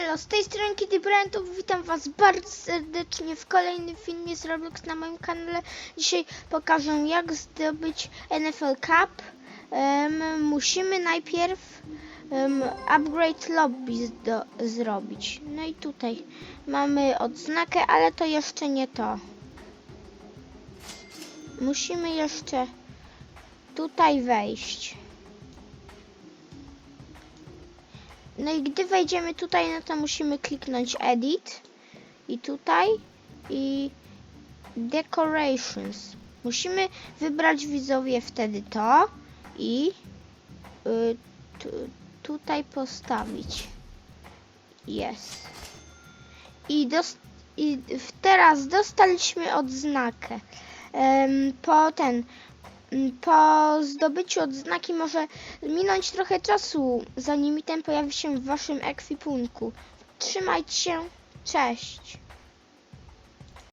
Elo, z tej strony Kitty Brandów, witam was bardzo serdecznie w kolejnym filmie z Roblox na moim kanale. Dzisiaj pokażę jak zdobyć NFL Cup. Em, musimy najpierw em, upgrade lobby zrobić. No i tutaj mamy odznakę, ale to jeszcze nie to. Musimy jeszcze tutaj wejść. No i gdy wejdziemy tutaj, no to musimy kliknąć Edit i tutaj i Decorations. Musimy wybrać widzowie wtedy to i y, tu, tutaj postawić. Jest. I, i teraz dostaliśmy odznakę. Em, po ten po zdobyciu odznaki może minąć trochę czasu, zanim item pojawi się w waszym ekwipunku. Trzymajcie się, cześć!